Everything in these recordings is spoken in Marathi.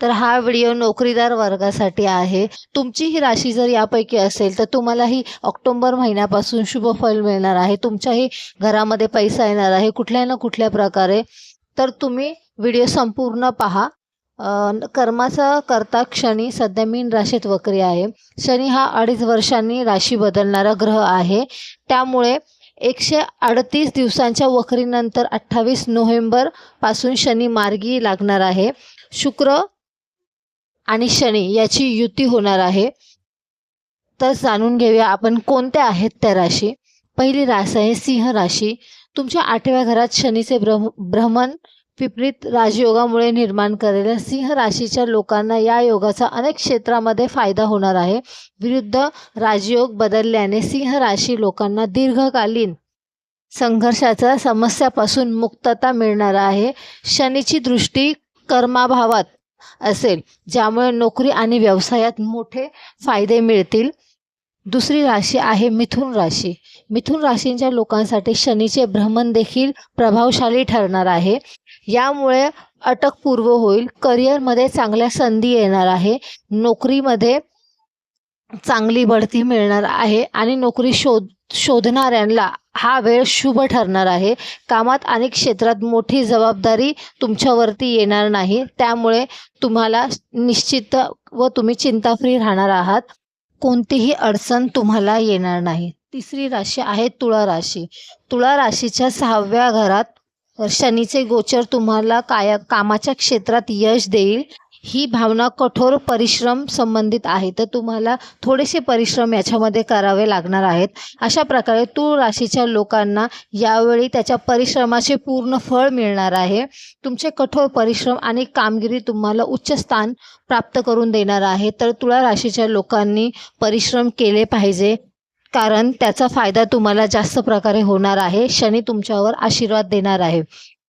तर हा व्हिडिओ नोकरीदार वर्गासाठी आहे. तुमची ही राशी जर यापैकी असेल तर तुम्हालाही ऑक्टोबर महिन्यापासून शुभ फल मिळणार आहे. तुमच्याही घरामध्ये पैसा येणार आहे कुठल्या ना कुठल्या प्रकारे. तर तुम्ही व्हिडिओ संपूर्ण पहा. कर्माचा करता क्षणी सध्या मीन राशीत वक्री आहे. शनी हा अडीच वर्षांनी राशी बदलणारा ग्रह आहे. त्यामुळे एकशे अडतीस दिवसांच्या वक्रीनंतर अठ्ठावीस नोव्हेंबरपासून शनी मार्गी लागणार आहे. शुक्र आणि शनी याची युती होणार आहे. तर जाणून घेऊया आपण कोणत्या आहेत त्या राशी. पहिली रास आहे सिंह राशी. तुमच्या आठव्या घरात शनीचे भ्रम भ्रमण विपरीत राजयोगामुळे निर्माण करेल. सिंह राशीच्या लोकांना या योगाचा अनेक क्षेत्रामध्ये फायदा होणार आहे. विरुद्ध राजयोग बदलल्याने सिंह राशी लोकांना दीर्घकालीन संघर्षाच्या समस्यापासून मुक्तता मिळणार आहे. शनीची दृष्टी कर्माभावात असेल ज्यामुळे नोकरी आणि व्यवसायात मोठे फायदे मिळतील. दुसरी राशी आहे मिथुन राशी. मिथुन राशींच्या लोकांसाठी शनीचे भ्रमण देखील प्रभावशाली ठरणार आहे. यामुळे अटकपूर्व होईल. करिअरमध्ये चांगल्या संधी येणार आहे. नोकरीमध्ये चांगली बढती मिळणार आहे आणि नोकरी शोध शोधणाऱ्यांना हा वेळ शुभ ठरणार आहे. कामात आणि क्षेत्रात मोठी जबाबदारी तुमच्यावरती येणार नाही. त्यामुळे तुम्हाला निश्चित व तुम्ही चिंताफ्री राहणार आहात. कोणतीही अडचण तुम्हाला येणार नाही. तिसरी राशी आहे तुळा राशी. तुळा राशीच्या सहाव्या घरात शनीचे गोचर तुम्हाला काय कामाच्या क्षेत्रात यश देईल. ही भावना कठोर परिश्रम संबंधित आहे. तर तुम्हाला थोडेसे परिश्रम याच्यामध्ये करावे लागणार आहेत. अशा प्रकारे तूळ राशीच्या लोकांना यावेळी त्याच्या परिश्रमाचे पूर्ण फळ मिळणार आहे. तुमचे कठोर परिश्रम आणि कामगिरी तुम्हाला उच्च स्थान प्राप्त करून देणार आहे. तर तुळा राशीच्या लोकांनी परिश्रम केले पाहिजे. कारण त्याचा फायदा तुम्हाला जास्त प्रकारे होणार आहे. शनी तुमच्यावर आशीर्वाद देणार आहे.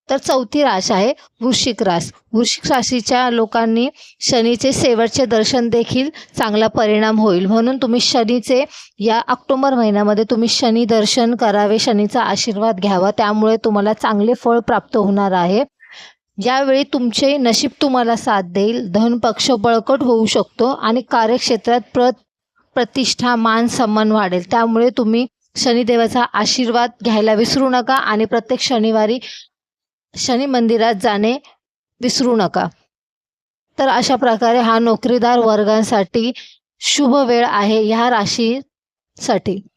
तर चौथी रास आहे वृश्चिक रास. वृश्चिक राशीच्या लोकांनी शनीचे शेवटचे दर्शन देखील चांगला परिणाम होईल. म्हणून तुम्ही शनीचे या ऑक्टोबर महिन्यामध्ये तुम्ही शनी दर्शन करावे शनीचा आशीर्वाद घ्यावा. त्यामुळे तुम्हाला चांगले फळ प्राप्त होणार आहे. यावेळी तुमचे नशीब तुम्हाला साथ देईल. धन पक्ष बळकट होऊ शकतो आणि कार्यक्षेत्रात प्र प्रतिष्ठा मान सन्मान वाढेल. त्यामुळे तुम्ही शनिदेवाचा आशीर्वाद घ्यायला विसरू नका आणि प्रत्येक शनिवारी शनी मंदिरात जाणे विसरू नका. तर अशा प्रकारे हा नोकरीदार वर्गांसाठी शुभ वेळ आहे ह्या राशीसाठी.